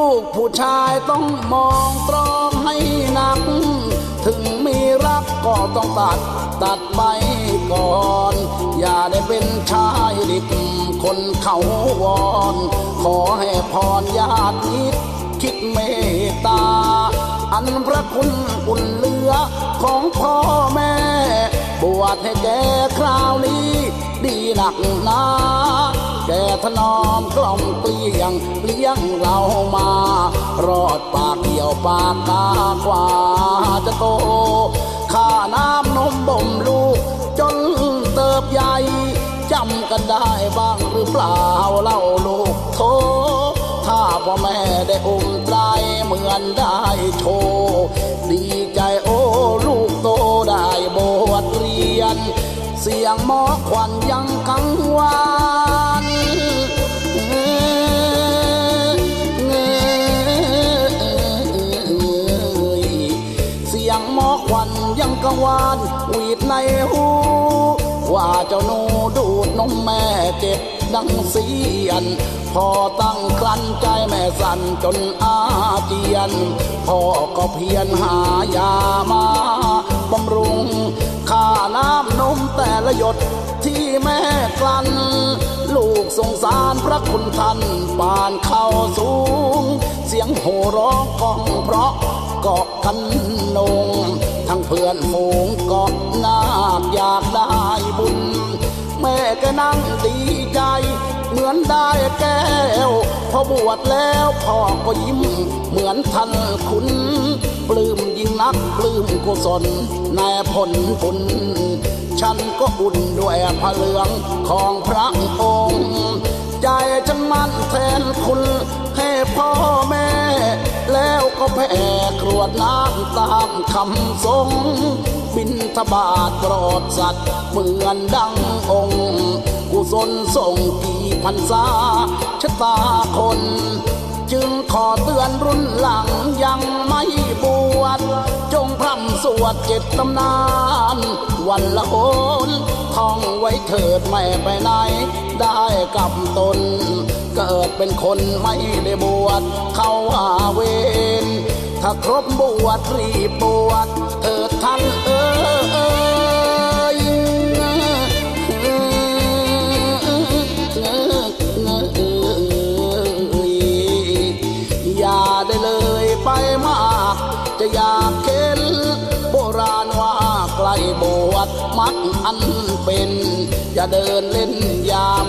ลูกผู้ชายต้องมองตรองให้หนัก ถึงมีรักก็ต้องตัดตัดไปก่อน อย่าได้เป็นชายดิบคนเขาวอน ขอให้พรญาติมิตรคิดเมตตา อันพระคุณอุ่นเลือของพ่อแม่ บวชให้แกคราวนี้ดีหนักหนา แกถนอมกล่อมเกลี้ยงเลี้ยงเรามา รอดปากเกี่ยวปากตากว่าจะโตข้าน้ำนมบ่มลูก จนเติบใหญ่จำกันได้บ้างหรือเปล่าเล่าลูกโทถ้าพ่อแม่ได้อุ้มใจเหมือนได้โชว์ดีใจโอ้ลูกโตได้บวชเรียน เสียงหมอควันยังกังวานานหวีดในหู ว่าเจ้าหนูดูดนมแม่เจ็บดังเสียน พอตั้งครันใจแม่สั่นจนอาเจียน พ่อก็เพียรหายามาบำรุงค่าน้ำนมแต่ละหยดที่แม่กลั้นลูกสงสารพระคุณท่านปานเข้าสูง เสียงโห่ร้องก้องเพราะ เกาะกันนง ทั้งเพื่อนฝูงเกาะนาคอยากได้บุญ แม่ก็นั่งดีใจ เหมือนได้แก้ว พอบวชแล้วพ่อก็ยิ้ม เหมือนท่านคุณปลื้มยิ่งนักปลื้มกุศลแน่ผลบุญฉันก็อุ่นด้วยพระเหลืองของพระองค์ ใจฉันมั่นแทนคุณให้พ่อ แล้วก็แผ่กรวดน้ำตามคำทรงบินทบาทโปรดสัตว์เหมือนดังองค์ กุศลส่งกี่พันษาชะตาคน จึงขอเตือนรุ่นหลังยังไม่บวชจงพร่ำสวดเจ็ดตำนาน วันละโหนท่องไว้เถิดไม่ไปไหน ได้กับตน เกิดเป็นคนไม่ได้บวชเข้าอาเวนถ้าครบบวชรีบบวชเถิดท่านเอ้ยอย่าได้เลยไปมาก จะอยากเห็นโบราณว่าใกล้บวชมักอันเป็น อย่าเดินเล่นยาม